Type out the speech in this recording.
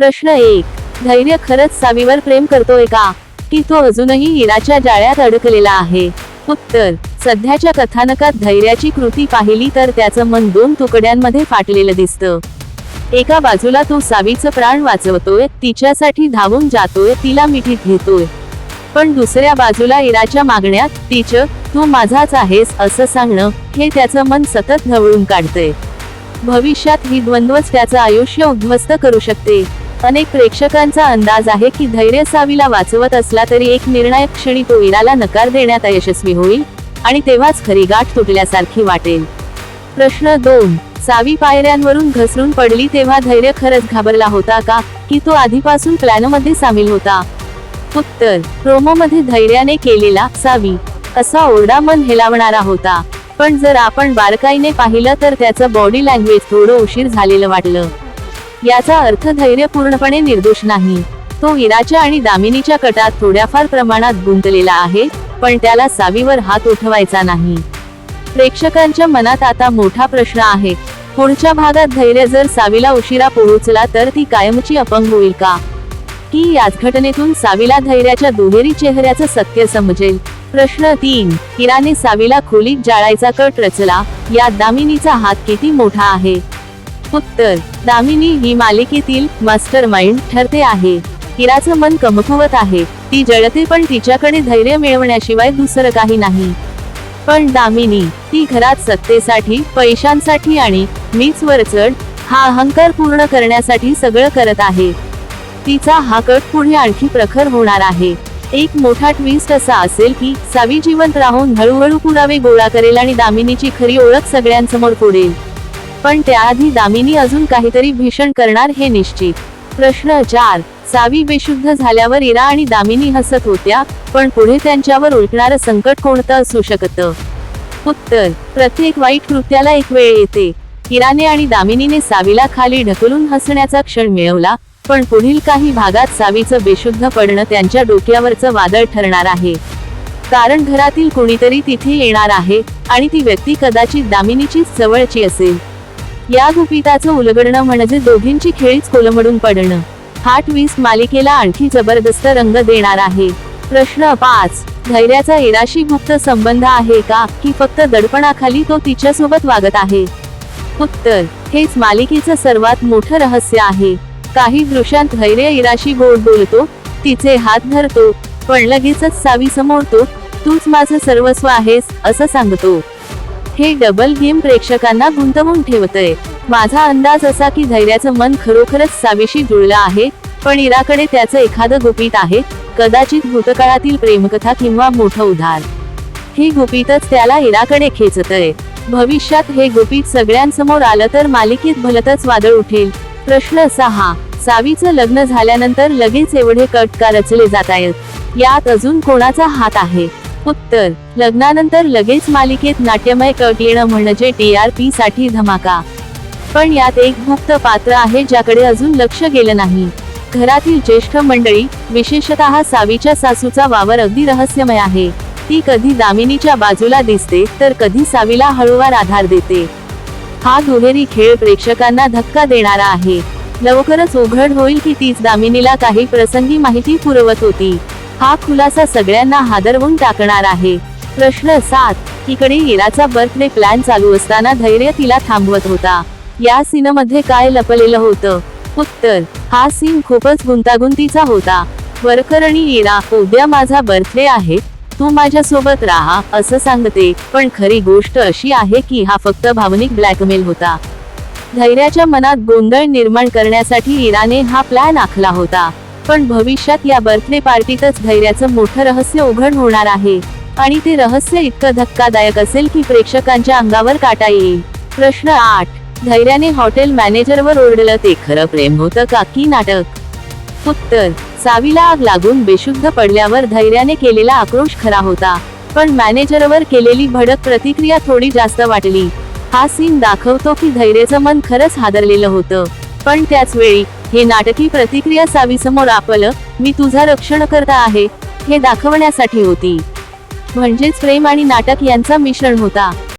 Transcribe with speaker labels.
Speaker 1: प्रश्न एक. धैर्य खरंच सावीवर प्रेम करतोय का? की तो अजूनही इराच्या जाळ्यात अडकलेला आहे? उत्तर. सध्याच्या कथानकात धैर्याची कृती पाहिली तर त्याचं मन दोन तुकड्यांमध्ये फाटलेलं दिसतं. एका बाजूला तो सावीचं प्राण वाचवतोय तिच्यासाठी धावून जातोय तिला मिठीत घेतोय. पण दुसऱ्या बाजूला इराच्या मागण्यात तिचं तू माझाच आहेस असं सांगणं हे त्याचं मन सतत ढवळून काढतंय. भविष्यात ही द्वंद्वच त्याचं आयुष्य उद्ध्वस्त करू शकते. अनेक प्रेक्षकांचा अंदाज आहे की धैर्य सावीला वाचवत असला तरी एक निर्णायक क्षणी तो इराला नकार देण्यात यशस्वी होईल आणि तेव्हाच खरी गाठ तुटल्यासारखी वाटेल. प्रश्न दोन. सावी पायऱ्यांवरून घसरून पडली तेव्हा धैर्य खरंच घाबरला होता का की तो आधीपासून प्लॅनमध्ये सामील होता? उत्तर. प्रोमोमध्ये धैर्याने केलेला सावी. असा ओरडा मन हेलावणारा होता. पण जर आपण बारकाईने पाहिलं तर त्याचं बॉडी लँग्वेज थोडं उशीर झालेलं वाटलं. याचा अर्थ धैर्य पूर्णपणे निर्दोष नाही. तो इराच्या आणि दामिनीच्या कटात थोड्याफार प्रमाणात गुंतलेला आहे पण त्याला सावीवर हात उठवायचा नाही. प्रेक्षकांच्या मनात आता मोठा प्रश्न आहे पुढच्या भागात धैर्य जर सावीला उशिरा पोहोचला तर ती कायमची अपंग होईल का? की याच घटनेतून सावीला धैर्याच्या दुहेरी चेहऱ्याचं सत्य समजेल? प्रश्न तीन इराने सावीला खोलीत जाळायचा कट रचला यात दामिनीचा हात किती मोठा आहे? उत्तर दामिनी ही मालिकेतील मास्टर माइंड ठरते आहे. हिराचं मन कमकुवत आहे. ती जळते पण तिच्याकडे धैर्य मिळवण्याशिवाय दुसरं काही नाही. पण दामिनी ती घरात सत्तेसाठी पैशांसाठी आणि मीच वर चढ हा अहंकार पूर्ण करण्यासाठी सगळं करत आहे. तिचा हा कट पुढे आणखी प्रखर होणार आहे. एक मोठा ट्विस्ट असा असेल की सावी जिवंत राहून हळूहळू पुरावे गोळा करेल आणि दामिनीची खरी ओळख सगळ्यांसमोर पुढेल पण त्याआधी दामिनी अजून काहीतरी भीषण करणार हे निश्चित. प्रश्न चार. सावी बेशुद्ध झाल्यावर इरा आणि दामिनी हसत होत्या पण पुढे त्यांच्यावर उलटणारं संकट कोणतं असू शकतं? उत्तर. प्रत्येक वाईट कृत्याला एक वेळ येते. इराने आणि दामिनीने सावीला खाली ढकलून हसण्याचा क्षण मिळवला पण पुढील काही भागात सावीचं बेशुद्ध पडणं त्यांच्या डोक्यावरचं वादळ ठरणार आहे. कारण घरातील कोणीतरी तिथे येणार आहे आणि ती व्यक्ती कदाचित दामिनीचीच जवळची असेल. या गुपिताचं उलगडणं म्हणजे दोघींची खेळीच कोलमडून पडणं. हा ट्विस्ट मालिकेला आणखी जबरदस्त रंग देणार आहे. प्रश्न पाच धैर्याचा इराशी गुप्त संबंध आहे का की फक्त दडपणाखाली तो तिच्यासोबत वागत आहे? उत्तर हेच मालिकेचं सर्वात मोठं रहस्य आहे. काही दृश्यांत धैर्य इराशी गोड बोलतो तिचे हात धरतो पण लगेचच सावी समोरतो तूच माझं सर्वस्व आहेस असं सांगतो. हे डबल गेम प्रेक्षकांना गुंतवून ठेवतय. माझा अंदाज असा की धैर्याचं मन खरोखरच सावीशी जुळलं आहे पण इराकडे त्याचं एखादं गुपित आहे कदाचित भूतकाळातील प्रेमकथा किंवा मोठं उधार. हे गुपितच त्याला इराकडे खेचतय. भविष्यात हे गुपित सगळ्यांसमोर आलं तर मालिकेत भलतच वादळ उठेल. प्रश्न सहा सावीचं लग्न झाल्यानंतर लगेच एवढे कट का रचले जात आहेत यात अजून कोणाचा हात आहे? उत्तर लग्नानंतर लगेच मालिकेत नाट्यमय कट येणं म्हणजे टी आरसाठी धमाका. पण यात एक गुप्त पात्र आहे ज्याकडे अजून लक्ष गेलं नाही. घरातील ज्येष्ठ मंडळी विशेषतः सावीच्या सासूचा वावर अगदी रहस्यमय आहे. ती कधी दामिनीच्या बाजूला दिसते तर कधी सावीला हळूवार आधार देते. हा दुहेरी खेळ प्रेक्षकांना धक्का देणारा आहे. लवकरच उघड होईल की तीच दामिनीला काही प्रसंगी माहिती पुरवत होती. हा खुलासा सगळ्यांना हादरवून टाकणार आहे. प्रश्न सात इकडे इराचा बर्थडे प्लॅन चालू असताना धैर्य तिला थांबवत होता. या सीनमध्ये काय लपलेलं होतं? उत्तर हा सीन खूपच गुंतागुंतीचा होता. वरकरणी इरा उद्या माझा बर्थडे आहे. तू माझ्या सोबत राहा असं सांगते. पण खरी गोष्ट अशी आहे की हा फक्त भावनिक ब्लॅकमेल होता. धैर्याच्या मनात गोंधळ निर्माण करण्यासाठी इराने हा प्लॅन आखला होता. पण भविष्यात या बर्थडे पार्टीतच धैर्याचं मोठं रहस्य उघड होणार आहे. आणि ते रहस्य इतकं धक्कादायक असेल की प्रेक्षकांच्या अंगावर काटा येईल. प्रश्न आठ. धैर्याने हॉटेल मॅनेजरवर ओरडलं ते खरं प्रेम होतं का की नाटक? उत्तर. सावीला आग लागून बेशुद्ध पडल्यावर धैर्याने केलेला आक्रोश खरा होता. पण मॅनेजरवर केलेली भडक प्रतिक्रिया थोडी जास्त वाटली. हा सीन दाखवतो की धैर्याचं मन खरंच हादरलेलं होतं. पण त्याच वेळी हे नाटकी प्रतिक्रिया सावीसमोर आपलं मी तुझा रक्षण करता आहे हे दाखवण्यासाठी होती. म्हणजेच प्रेम आणि नाटक यांचा मिश्रण होता.